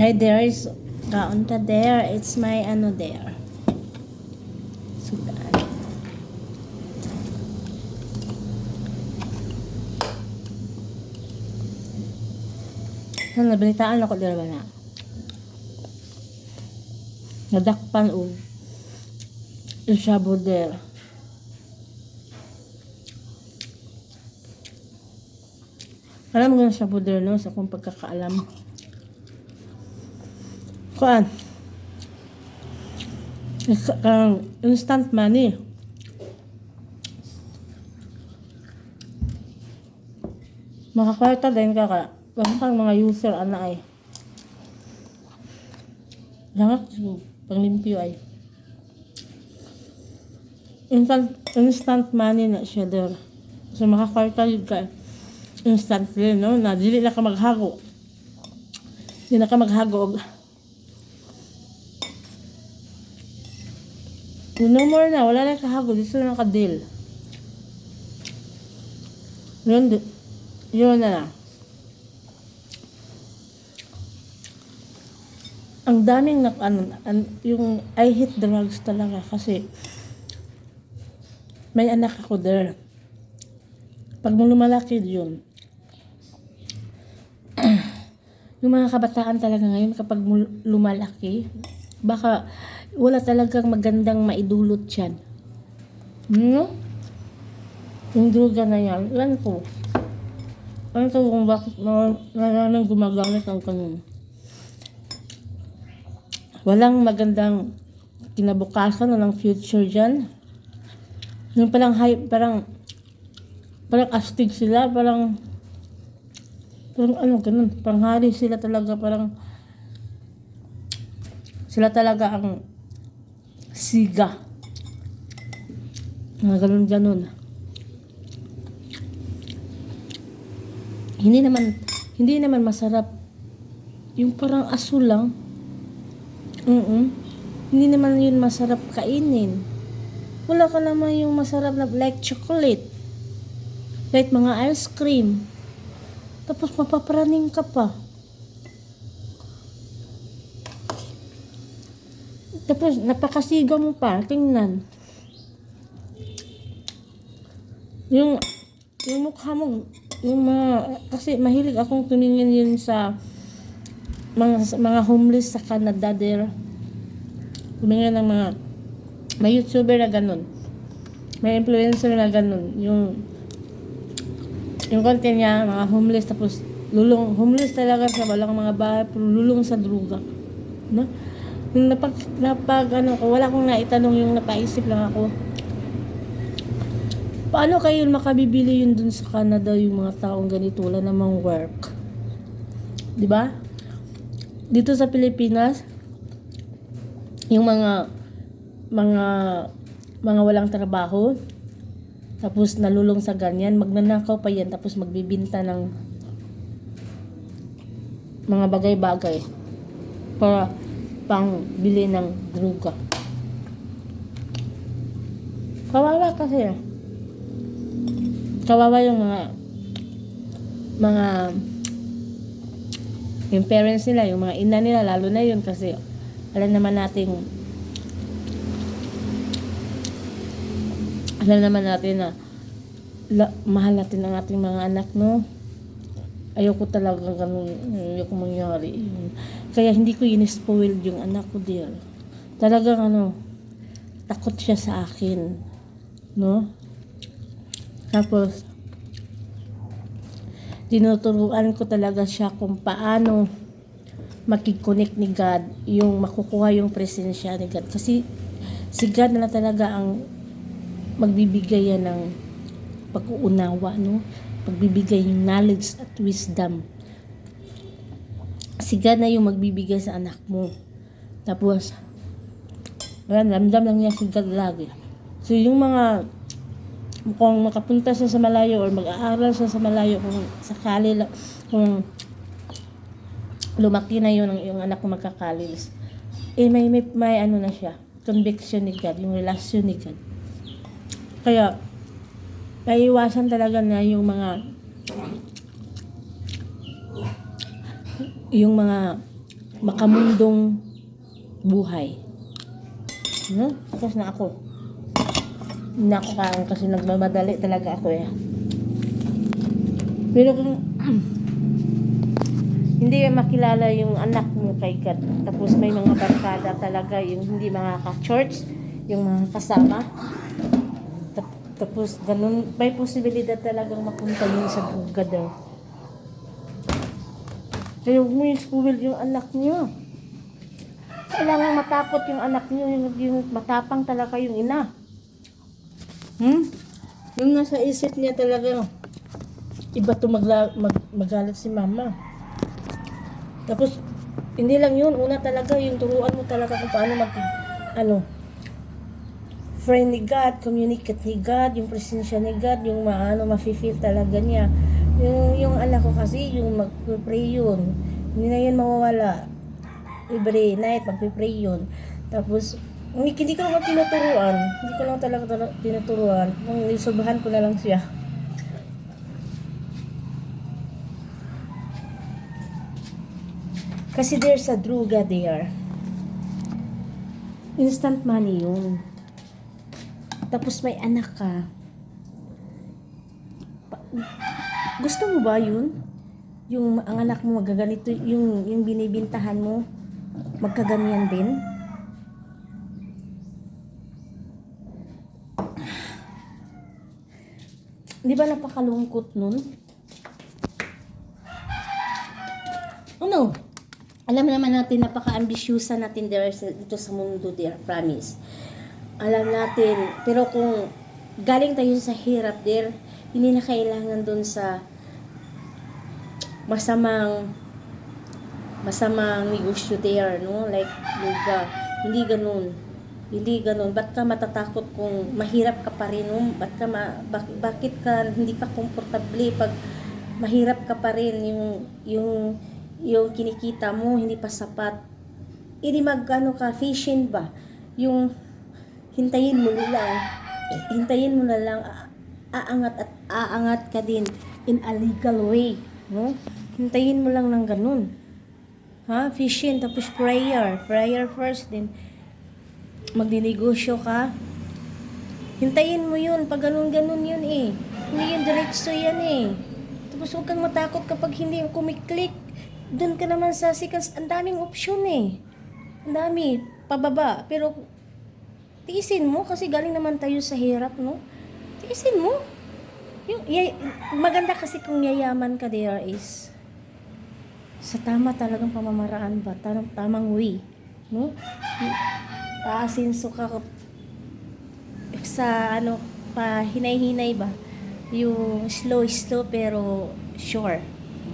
Hi there is kaunta there. It's my ano there. Sudan. Sa nabalitaan ako dira ba na? Nadakpan o Isabo there. Alam mo na buder no sa kung pagkakaalam. Kuan. Kang instant money. Makakwarta din ka ka. Basta kang mga user ana ay. Langat panglimpyo ay. Instant, instant money na siya der. So makakwarta yun ka instantly, no? Na dili na ka maghago. Dili na ka maghago. No more na, wala na kahago. Dito na ka-deal. Yun, yun na na. Ang daming na, ano, an- yung I hate drugs talaga kasi may anak ako there. Pag lumalaki yun, yung mga kabataan talaga ngayon kapag lumalaki, baka wala talagang magandang maidulot yan. No? Yung droga na yan, yan po. Ano to kung bakit na, gumagamit ng kanun. Walang magandang kinabukasan o ng future dyan. Yung parang hype, parang parang astig sila, parang parang ano, ganun, parang hari sila talaga, parang sila talaga ang siga. Mga ganun ganun. Hindi naman, hindi naman masarap. Yung parang aso lang. mm Hindi naman yun masarap kainin. Wala ka naman yung masarap na like chocolate. Like mga ice cream. Tapos mapaparaning ka pa. Tapos napakasiga mo pa. Tingnan. Yung yung mukha mo yung mga kasi mahilig akong tumingin yun sa mga mga homeless sa Canada there. Tumingin ng mga may YouTuber na ganun. May influencer na ganun. Yung yung content niya, mga homeless, tapos lulong, homeless talaga sa walang mga bahay, pero lulong sa druga. No? Yung napag, napag, ano ko, wala akong naitanong yung napaisip lang ako. Paano kayo makabibili yun dun sa Canada yung mga taong ganito, wala namang work? Di ba? Dito sa Pilipinas, yung mga mga mga walang trabaho, tapos nalulong sa ganyan, magnanakaw pa yan, tapos magbibinta ng mga bagay-bagay para pang bili ng druga. Kawawa kasi. Kawawa yung mga mga yung parents nila, yung mga ina nila, lalo na yun kasi alam naman nating alam naman natin na la, mahal natin ang ating mga anak, no? Ayoko talaga ganun, ayoko mangyari. Kaya hindi ko in-spoil yung anak ko, dear. Talagang ano, takot siya sa akin, no? Tapos, tinuturuan ko talaga siya kung paano makikonnect ni God, yung makukuha yung presensya ni God. Kasi si God na talaga ang magbibigay yan ng pag-uunawa, no? Pagbibigay yung knowledge at wisdom. Si God na yung magbibigay sa anak mo. Tapos, wala, ramdam lang niya si God lagi. So, yung mga kung makapunta siya sa malayo or mag-aaral siya sa malayo kung sakali la- kung lumaki na yun ang yung anak ko magkakalis eh may, may, may ano na siya conviction ni God yung relasyon ni God kaya naiiwasan talaga na yung mga yung mga makamundong buhay. Hmm? Tapos na ako. Hindi na ako kain kasi nagmamadali talaga ako eh. Pero kung hindi makilala yung anak mo kay God, tapos may mga barkada talaga yung hindi mga ka-church, yung mga kasama, Tap- tapos ganun, may posibilidad talagang mapunta yun sa bugad daw. Huwag mo yung anak niyo. Kailangan matakot yung anak niyo, yung, yung matapang talaga yung ina. Hmm? Yung nasa isip niya talaga, iba to magla, mag, magalit si mama. Tapos, hindi lang yun. Una talaga, yung turuan mo talaga kung paano mag, ano, friend ni God, communicate ni God, yung presensya ni God, yung maano, mafe-feel talaga niya. Yung, yung anak ko kasi, yung mag-pray yun. Hindi na yan mawawala. Every night, magpe-pray yun. Tapos, hindi, hindi ko naman tinuturuan. Hindi ko lang talaga tala- tinuturuan. Kung isubahan ko na lang siya. Kasi there's a druga there. Instant money yun. Tapos may anak ka. Gusto mo ba yun? Yung ang anak mo magaganito, yung, yung binibintahan mo, magkaganyan din? Di ba napakalungkot nun? Ano? Alam naman natin napaka-ambisyusa natin there dito sa mundo dear, promise. Alam natin, pero kung galing tayo sa hirap there, hindi na kailangan dun sa masamang masamang negosyo there, no? Like, luga. Hindi ganun. Hindi ganun. Ba't ka matatakot kung mahirap ka pa rin, no? Ba't ka ma- bak- bakit ka hindi ka komportable pag mahirap ka pa rin yung yung yung kinikita mo hindi pa sapat. Hindi magkano ka fishing ba? Yung hintayin mo na lang. Hintayin mo na lang aangat at aangat ka din in a legal way, no? Hintayin mo lang ng ganun. Ha? Fishing, tapos prayer. Prayer first, then magdinegosyo ka. Hintayin mo yun. Pag ganun-ganun yun eh. Hindi yun diretso yan eh. Tapos huwag kang matakot kapag hindi yung kumiklik. Doon ka naman sa seconds. Ang daming opsyon eh. Ang dami. Pababa. Pero tiisin mo kasi galing naman tayo sa hirap, no? Tiisin mo. Yung, yay, maganda kasi kung yayaman ka there is sa tama talagang pamamaraan ba? Tamang, tamang way. No? Taasinso ka sa ano, pa hinay-hinay ba? Yung slow-slow pero sure.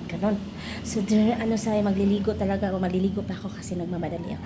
Ganon. So, there, ano sa'yo, magliligo talaga ako. Magliligo pa ako kasi nagmamadali ako.